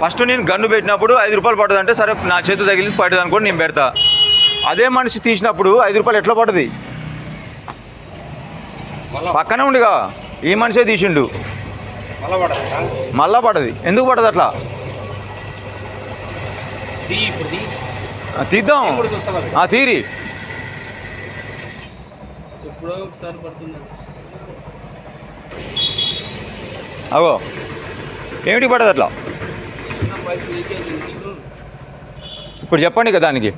First నేను gun పెట్టినప్పుడు ఐదు రూపాయలు పడుతుంది అంటే సరే నా చేతి తగిలింది పడుతుంది అనుకోని నేను పెడతా. అదే మనిషి తీసినప్పుడు ఐదు రూపాయలు ఎట్లా పడుతుంది? పక్కనే ఉండిగా ఈ మనిషే తీసిండు. మళ్ళా పడదా ఎందుకు పడదు అట్లా? తీద్దాం. ఆ తీరి. అగో. ఏమిటి పడదు అట్లా? ఇప్పుడు చెప్పండి కదా దానికి.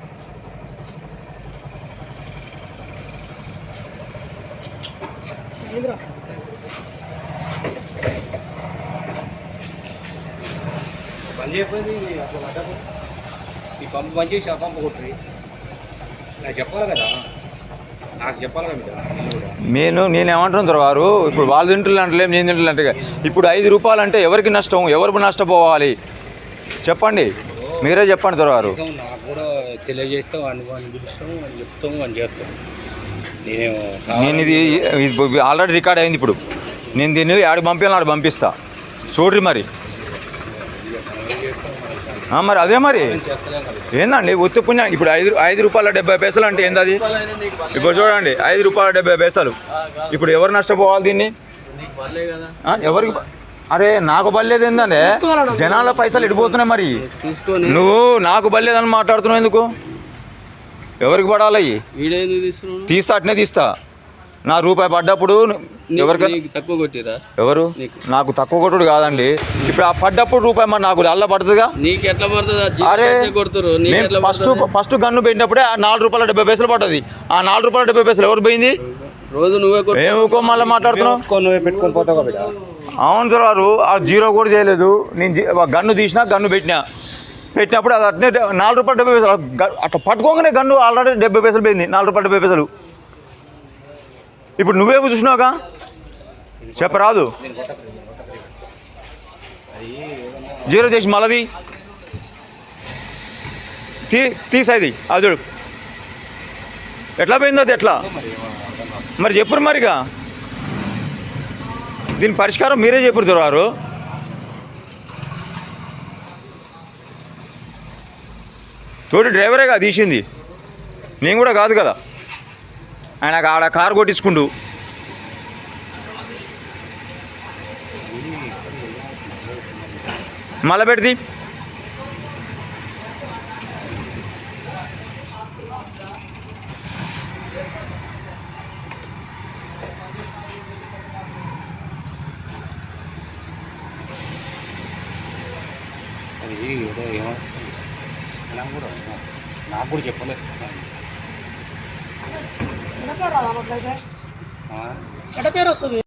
పని చేయకపోయింది అట్లా పడ్డప్పుడు ఈ పంపు పని చేసి ఆ పంపు కొట్టి. నాకు చెప్పాలి కదా నాకు చెప్పాలి కదా మీరు కూడా నేను నేను ఏమంటున్నాను వారు? ఇప్పుడు వాళ్ళు తింటున్నారు అంటలేం నేను తింటున్నా అంటే ఇప్పుడు ఐదు రూపాయలు అంటే ఎవరికి నష్టం? ఎవరు నష్టపోవాలి? చెప్పండి. మీరే చెప్పండి దొరవారు నాకు కూడా తెలియజేస్తే అని అని చేస్తాం. నేను ఇది ఆల్రెడీ రికార్డ్ అయింది ఇప్పుడు. నేను దీన్ని ఆడికి పంపించాలి ఆడికి పంపిస్తా. చూడ్రి మరి. మరి అదే మరి. ఏందండి ఒత్తి పుణ్యం ఇప్పుడు ఐదు ఐదు రూపాయల డెబ్బై పైసలు అంటే ఏంది అది ఇప్పుడు చూడండి ఐదు రూపాయల డెబ్బై పైసలు. ఇప్పుడు ఎవరు నష్టపోవాలి దీన్ని? ఎవరికి అరే నాకు బల్లేదు ఏందంటే జనాల పైసలు ఇడిపోతున్నాయి మరి? నువ్వు నాకు బల్లేదని మాట్లాడుతున్నావు ఎందుకు? ఎవరికి పడాలి తీస్తా అట్నే తీస్తా. నా రూపాయి పడ్డప్పుడు నీకు- ఎవరికి నీకు తక్కువ కొట్టిరా ఎవరు? నీకు. తక్కువ కొట్టుడు కాదండి. ఇప్పుడు ఆ పడ్డప్పుడు రూపాయి మరి నాకు అల్ల పడుతుందిగా? నీకు ఎట్లా పడుతుంది? అరే కొడుతురు? ఫస్ట్ ఫస్ట్ గన్ను పెట్టినప్పుడే ఆ నాలుగు రూపాయల డెబ్బై పైసలు పడ్డది. ఆ నాలుగు రూపాయల డెబ్బై పైసలు ఎవరు పోయింది? రోజు నువ్వే కొట్టు ఏమో మళ్ళీ మాట్లాడుతున్నావు పెట్టుకొని నువ్వే పెట్టుకొని పోతావు అవును దొరారు ఆ జీరో కూడా చేయలేదు. నేను గన్ను తీసినా గన్ను పెట్టినా. పెట్టినప్పుడు అది అట్నే నాలుగు రూపాయలు డెబ్బై పైసలు అట్లా పట్టుకోగానే గన్ను ఆల్రెడీ డెబ్బై పైసలు పోయింది. నాలుగు రూపాయలు డెబ్బై పైసలు. ఇప్పుడు నువ్వే చూసినావుగా? చెప్పరాదు. జీరో చేసి మళ్ళది తీ తీసేది అది చూడు. ఎట్లా పోయిందో అది ఎట్లా? మరి చెప్పురు మరిగా? దీని పరిష్కారం మీరే చెప్పురు దొరవారు తోటి డ్రైవరేగా తీసింది. నేను కూడా కాదు కదా. ఆయన ఆడ కారు కొట్టించుకుండు. మళ్ళా పెడితే. ఏమో నాకు కూడా నాకు కూడా చెప్పలేదు. ఎట పేరు వస్తుంది?